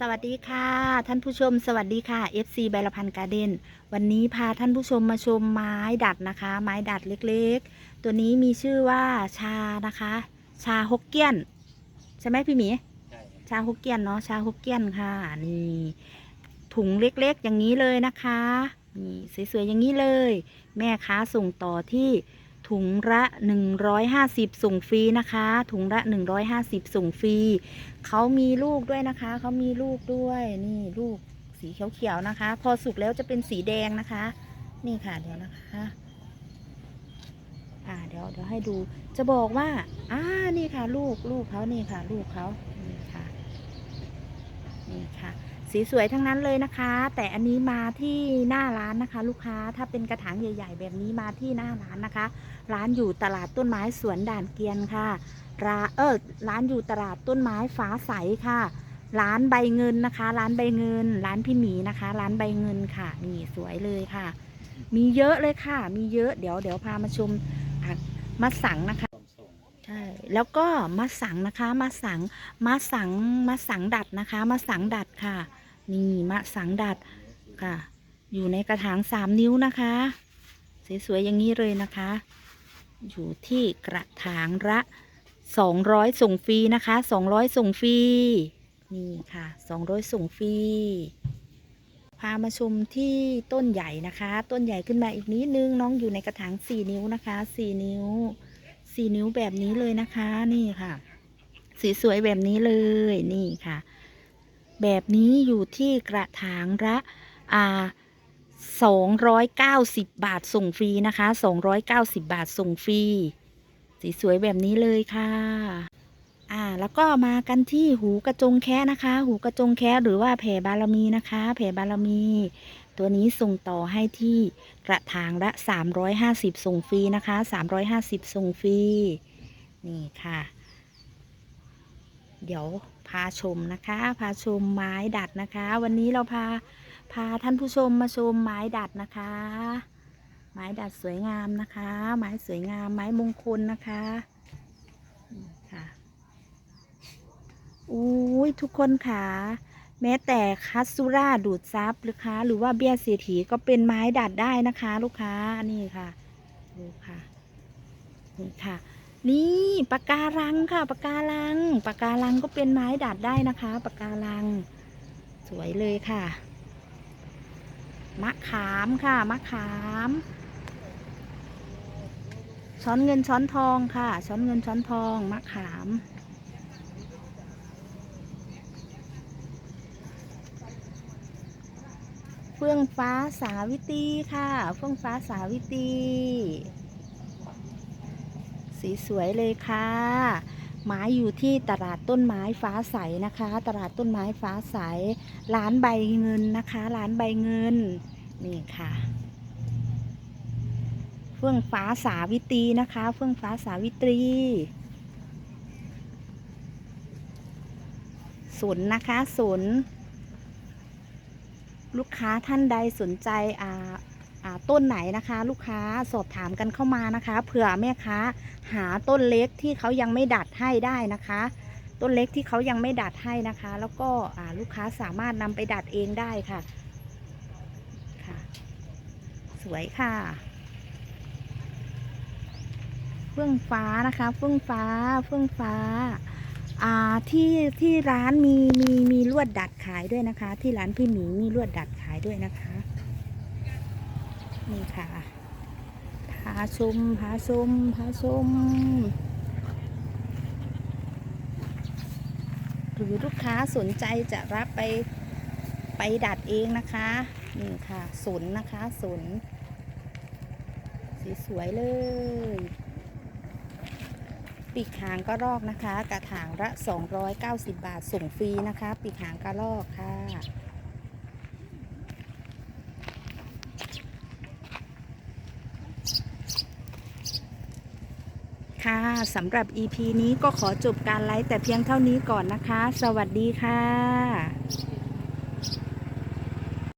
สวัสดีค่ะ ท่านผู้ชม สวัสดีค่ะ FC ไบรพันธ์การ์เด้นวันนี้พาท่านผู้ชมมาชมไม้ดัดนะคะ ไม้ดัดเล็กๆ ตัวนี้มีชื่อว่าชานะคะ ชาฮกเกี้ยน ใช่ไหมพี่หมีใช่ชาฮกเกี้ยนเนาะชาฮกเกี้ยนค่ะนี่ถุงเล็กๆ อย่างนี้เลยนะคะนี่สวยๆอย่างนี้เลย แม่ค้าส่งต่อที่ ถุงละ 150 ส่งฟรีนะคะ ถุงละ 150 ส่งฟรีเขามีลูกด้วยนะคะ เขามีลูกด้วยนี่ลูกสีเขียวๆนะคะ พอสุกแล้วจะเป็นสีแดงนะคะ นี่ค่ะเดี๋ยวนะคะอ่าเดี๋ยวเดี๋ยวให้ดูจะบอกว่าอ่านี่ค่ะ ลูกลูกเขานี่ค่ะ ลูกเขานี่ค่ะนี่ค่ะ สีสวยทั้งนั้นเลยนะคะ แต่อันนี้มาที่หน้าร้านนะคะ ลูกค้าถ้าเป็นกระถางใหญ่ ๆ แบบนี้มาที่หน้าร้านนะคะ ร้านอยู่ตลาดต้นไม้สวนด่านเกียนค่ะร้านเออร้านอยู่ตลาดต้นไม้ฟ้าใสค่ะ ร้านใบเงินนะคะ ร้านใบเงิน ร้านพี่หมีนะคะ ร้านใบเงินค่ะ นี่สวยเลยค่ะ มีเยอะเลยค่ะ มีเยอะเดี๋ยวเดี๋ยวพามาชมมาสั่งนะคะใช่แล้วก็มาสั่งนะคะมาสั่งมาสั่งมาสั่งดัดนะคะมาสั่งดัดค่ะ นี่มาสังดัดค่ะ อยู่ในกระถางสามนิ้วนะคะ สวยๆอย่างนี้เลยนะคะ อยู่ที่กระถางละสองร้อยส่งฟรีนะคะสองร้อยส่งฟรีนี่ค่ะสองร้อยส่งฟรีพามาชมที่ต้นใหญ่นะคะ ต้นใหญ่ขึ้นมาอีกนิดนึงน้องอยู่ในกระถางสี่นิ้วนะคะสี่นิ้วสี่นิ้วแบบนี้เลยนะคะ นี่ค่ะสวยๆแบบนี้เลยนี่ค่ะ แบบนี้อยู่ที่กระถางละอ่าสองร้อยเก้าสิบาทส่งฟรีนะคะสองร้อยเก้าสิบาทส่งฟรีสีสวยแบบนี้เลยค่ะ อ่า แล้วก็มากันที่หูกระจงแคะนะคะ หูกระจงแคะหรือว่าแผ่บารมีนะคะ แผ่บารมี ตัวนี้ส่งต่อให้ที่กระถางละ 350 ส่งฟรีนะคะ 350 ส่งฟรี นี่ค่ะ เดี๋ยวพาชมนะคะ พาชมไม้ดัดนะคะ วันนี้เราพาพาท่านผู้ชมมาชมไม้ดัดนะคะ ไม้ดัดสวยงามนะคะ ไม้สวยงามไม้มงคลนะคะค่ะอุ้ยทุกคนค่ะ แม้แต่คัตซูราดูดซับลูกค้าหรือว่าเบี้ยเศรษฐีก็เป็นไม้ดัดได้นะคะ ลูกค้านี่ค่ะดูค่ะนี่ค่ะ นี่ปากการังค่ะปากการังปากการังก็เป็นไม้ดัดได้นะคะปากการัง สวยเลยค่ะ มะขามค่ะมะขาม ช้อนเงินช้อนทองค่ะ ช้อนเงินช้อนทองมะขามเฟื่องฟ้าสาวิตรีค่ะ เฟื่องฟ้าสาวิตรี สวยเลยค่ะ ไม้อยู่ที่ตลาดต้นไม้ฟ้าใสนะคะ ตลาดต้นไม้ฟ้าใส ร้านใบเงินนะคะ ร้านใบเงิน นี่ค่ะ เฟื่องฟ้าสาวิตรีนะคะ เฟื่องฟ้าสาวิตรีสนนะคะสนลูกค้าท่านใดสนใจอ่าอ่า ต้นไหนนะคะ ลูกค้าสอบถามกันเข้ามานะคะ เผื่อแม่ค้าหาต้นเล็กที่เขายังไม่ดัดให้ได้นะคะ ต้นเล็กที่เขายังไม่ดัดให้นะคะ แล้วก็ลูกค้าสามารถนำไปดัดเองได้ค่ะค่ะ สวยค่ะเฟื่องฟ้านะคะเฟื่องฟ้าเฟื่องฟ้าอ่าที่ที่ร้านมีมีมีลวดดัดขายด้วยนะคะ ที่ร้านพี่หมีมีลวดดัดขายด้วยนะคะ นี่ค่ะพาชมพาชมพาชมหรือลูกค้าสนใจจะรับไปไปดัดเองนะคะนี่ค่ะสนนะคะสนสีสวยเลย ปีกหางก็รอกนะคะ กระถางละ 290 บาทส่งฟรีนะคะ ปีกหางกระรอกค่ะ ค่ะสำหรับ EP นี้ก็ขอจบการไลฟ์แต่เพียงเท่านี้ก่อนนะคะ สวัสดีค่ะ